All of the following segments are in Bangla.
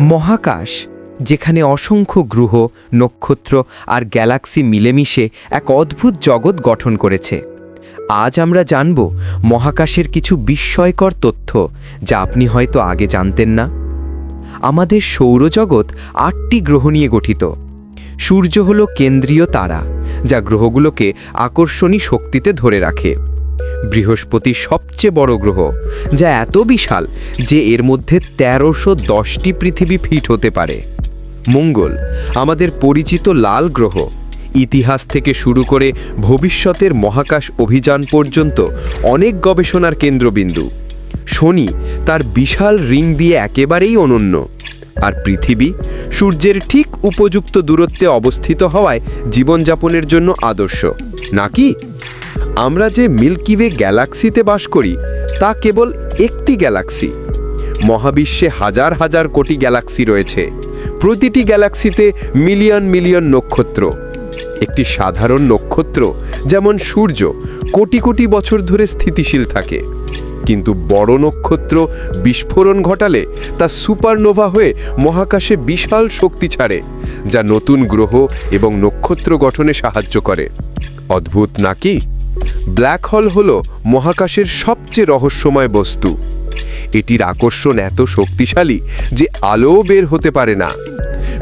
মহাকাশ, যেখানে অসংখ্য গ্রহ, নক্ষত্র আর গ্যালাক্সি মিলেমিশে এক অদ্ভুত জগৎ গঠন করেছে। আজ আমরা জানব মহাকাশের কিছু বিস্ময়কর তথ্য, যা আপনি হয়তো আগে জানতেন না। আমাদের সৌরজগৎ আটটি গ্রহ নিয়ে গঠিত। সূর্য হল কেন্দ্রীয় তারা, যা গ্রহগুলোকে আকর্ষণী শক্তিতে ধরে রাখে। বৃহস্পতি সবচেয়ে বড় গ্রহ, যা এত বিশাল যে এর মধ্যে তেরোশো দশটি পৃথিবী ফিট হতে পারে। মঙ্গল, আমাদের পরিচিত লাল গ্রহ, ইতিহাস থেকে শুরু করে ভবিষ্যতের মহাকাশ অভিযান পর্যন্ত অনেক গবেষণার কেন্দ্রবিন্দু। শনি তার বিশাল রিং দিয়ে একেবারেই অনন্য, আর পৃথিবী সূর্যের ঠিক উপযুক্ত দূরত্বে অবস্থিত হওয়ায় জীবনযাপনের জন্য আদর্শ নাকি আমরা যে মিল্কি ওয়ে গ্যালাক্সিতে বাস করি, তা কেবল একটি গ্যালাক্সি। মহাবিশ্বে হাজার হাজার কোটি গ্যালাক্সি রয়েছে। প্রতিটি গ্যালাক্সিতে মিলিয়ন মিলিয়ন নক্ষত্র। একটি সাধারণ নক্ষত্র, যেমন সূর্য, কোটি কোটি বছর ধরে স্থিতিশীল থাকে। কিন্তু বড় নক্ষত্র বিস্ফোরণ ঘটালে তা সুপারনোভা হয়ে মহাকাশে বিশাল শক্তি ছাড়ে, যা নতুন গ্রহ এবং নক্ষত্র গঠনে সাহায্য করে। অদ্ভুত নাকি? ব্ল্যাক হল হল মহাকাশের সবচেয়ে রহস্যময় বস্তু। এটির আকর্ষণ এত শক্তিশালী যে আলোও বের হতে পারে না।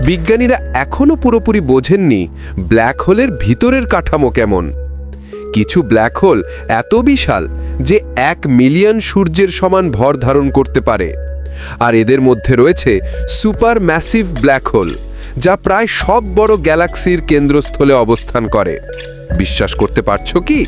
বিজ্ঞানীরা এখনও পুরোপুরি বোঝেননি ব্ল্যাক হোলের ভিতরের কাঠামো কেমন। কিছু ব্ল্যাক হোল এত বিশাল যে এক মিলিয়ন সূর্যের সমান ভর ধারণ করতে পারে। আর এদের মধ্যে রয়েছে সুপার ম্যাসিভ ব্ল্যাক হোল, যা প্রায় সব বড় গ্যালাক্সির কেন্দ্রস্থলে অবস্থান করে। বিশ্বাস করতে পারছ কি?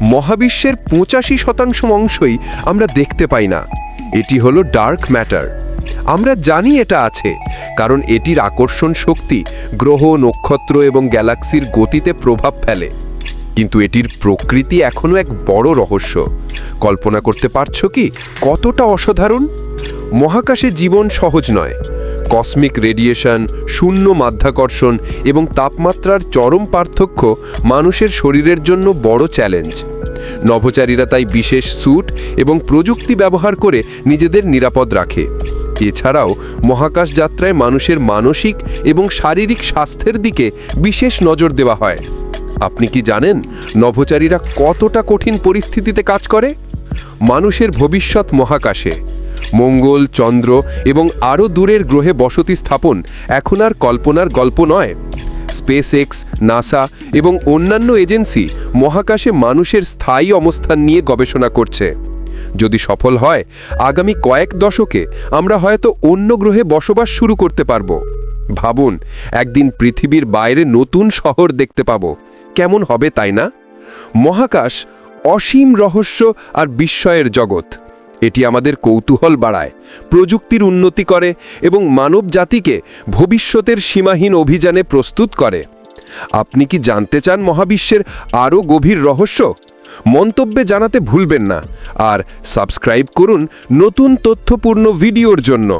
মহাবিশ্বের পঁচাশি শতাংশ অংশই আমরা দেখতে পাই না। এটি হলো ডার্ক ম্যাটার। আমরা জানি এটা আছে, কারণ এটির আকর্ষণ শক্তি গ্রহ, নক্ষত্র এবং গ্যালাক্সির গতিতে প্রভাব ফেলে। কিন্তু এটির প্রকৃতি এখনও এক বড় রহস্য। কল্পনা করতে পারছ কি কতটা অসাধারণ? মহাকাশে জীবন সহজ নয় কসমিক রেডিয়েশন শূন্য মাধ্যাকর্ষণ এবং তাপমাত্রার চরম পার্থক্য মানুষের শরীরের জন্য বড় চ্যালেঞ্জ নভোচারীরা তাই বিশেষ স্যুট এবং প্রযুক্তি ব্যবহার করে নিজেদের নিরাপদ রাখে। এছাড়াও মহাকাশ যাত্রায় মানুষের মানসিক এবং শারীরিক স্বাস্থ্যের দিকে বিশেষ নজর দেওয়া হয়। আপনি কি জানেন নভোচারীরা কতটা কঠিন পরিস্থিতিতে কাজ করে? মানুষের ভবিষ্যৎ মহাকাশে। মঙ্গল, চন্দ্র এবং আরও দূরের গ্রহে বসতি স্থাপন এখন আর কল্পনার গল্প নয়। স্পেস এক্স নাসা এবং অন্যান্য এজেন্সি মহাকাশে মানুষের স্থায়ী অবস্থান নিয়ে গবেষণা করছে। যদি সফল হয়, আগামী কয়েক দশকে আমরা হয়তো অন্য গ্রহে বসবাস শুরু করতে পারব। ভাবুন, একদিন পৃথিবীর বাইরে নতুন শহর দেখতে পাবো। কেমন হবে তাই না? মহাকাশ অসীম রহস্য আর বিস্ময়ের জগৎ। এটি আমাদের কৌতূহল বাড়ায়, প্রযুক্তির উন্নতি করে এবং মানব জাতিকে ভবিষ্যতের সীমাহীন অভিযানে প্রস্তুত করে। আপনি কি জানতে চান মহাবিশ্বের আরও গভীর রহস্য? মন্তব্যে জানাতে ভুলবেন না, আর সাবস্ক্রাইব করুন নতুন তথ্যপূর্ণ ভিডিওর জন্য।